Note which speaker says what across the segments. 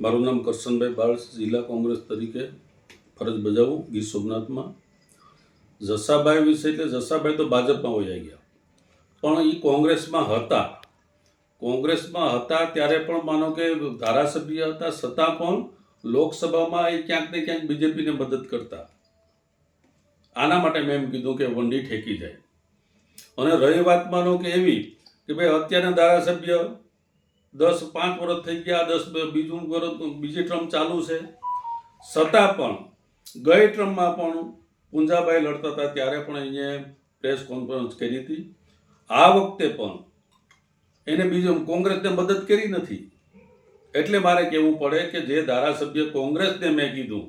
Speaker 1: મારું નામ કરશનભાઈ બાળ, જિલ્લા કોંગ્રેસ તરીકે ફરજ બજાવું, ગીર સોમનાથમાં. જસાભાઈ વિશે એટલે જસાભાઈ તો ભાજપમાં વયા ગયા. પણ એ કોંગ્રેસમાં હતા. કોંગ્રેસમાં હતા ત્યારે પણ માનો કે ધારાસભ્ય હતા, છતાં પણ લોકસભામાં એ ક્યાંક ને ક્યાંક બીજેપીને મદદ કરતા. આના માટે મેં એમ કીધું કે વંડી ઠેકી જાય. અને રહી વાત માનો કે એવી કે ભાઈ અત્યારના ધારાસભ્ય દસ પાંચ વર્ષ થઈ ગયા, દસ બીજું વર્ષ બીજી ટ્રમ ચાલુ છે. છતાં પણ, ગઈ ટ્રમમાં પણ પુંજાભાઈ લડતા હતા, ત્યારે પણ અહીંયા પ્રેસ કોન્ફરન્સ કરી હતી. આ વખતે પણ એને બીજું કોંગ્રેસને મદદ કરી નથી. એટલે મારે કહેવું પડે કે જે ધારાસભ્ય કોંગ્રેસને મેં કીધું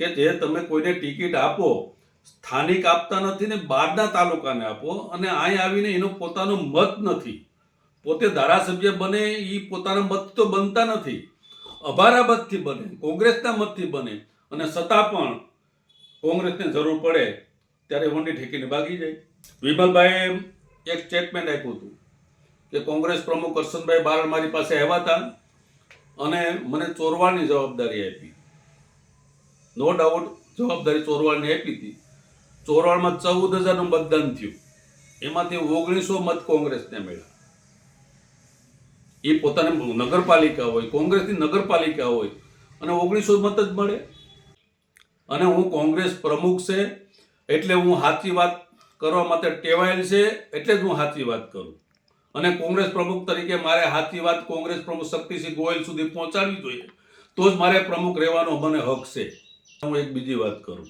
Speaker 1: કે જે તમે કોઈને ટિકિટ આપો, સ્થાનિક આપતા નથી ને બહારના તાલુકાને આપો, અને અહીં આવીને એનો પોતાનો મત નથી. પોતે ધારાસભ્ય બને એ પોતાના મત તો બનતા નથી. અભારા મતથી બને, કોંગ્રેસના મતથી બને, અને છતાં પણ કોંગ્રેસને જરૂર પડે ત્યારે વંડી ઠેકીને ભાગી જાય. વિમલભાઈએ એક સ્ટેટમેન્ટ આપ્યું હતું કે કોંગ્રેસ પ્રમુખ કરશનભાઈ બારડ મારી પાસે આવ્યા હતા અને મને ચોરવાની જવાબદારી આપી. નો ડાઉટ જવાબદારી ચોરવાડની આપી હતી. ચોરવાડમાં ચૌદ હજારનું મતદાન થયું. એમાંથી ઓગણીસો મત કોંગ્રેસને મળ્યા. એ પોતાની નગરપાલિકા હોય, કોંગ્રેસની નગરપાલિકા હોય, અને ઓગણીસો મત જ મળે. અને હું કોંગ્રેસ પ્રમુખ છે, એટલે હું સાચી વાત કરવા માટે ટેવાયેલ છે, એટલે જ હું સાચી વાત કરું. અને કોંગ્રેસ પ્રમુખ તરીકે મારે સાચી વાત કોંગ્રેસ પ્રમુખ શક્તિસિંહ ગોયલ સુધી પહોંચાડવી જોઈએ, તો જ મારે પ્રમુખ રહેવાનો મને હક છે. હું એક બીજી વાત કરું.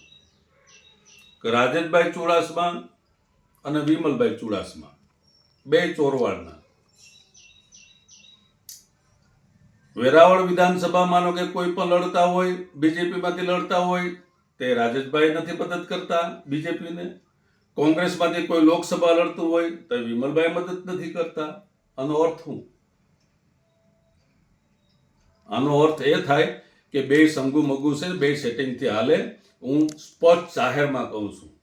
Speaker 1: કે રાજેશભાઈ ચુડાસમા અને વિમલભાઈ ચુડાસમા, બે ચોરવાડના. વેરાવળ વિધાનસભા માનો કે કોઈ પણ લડતા હોય, બીજેપીમાંથી લડતા હોય, તે રાજેશભાઈ નથી મદદ કરતા બીજેપીને. કોંગ્રેસમાંથી કોઈ લોકસભા લડતું હોય, તો વિમલભાઈ મદદ નથી કરતા. આનો અર્થ શું? આનો અર્થ એ થાય કે બે સંગુ મગુ છે, બે સેટિંગથી હાલે. હું સ્પષ્ટ જાહેરમાં કહું છું.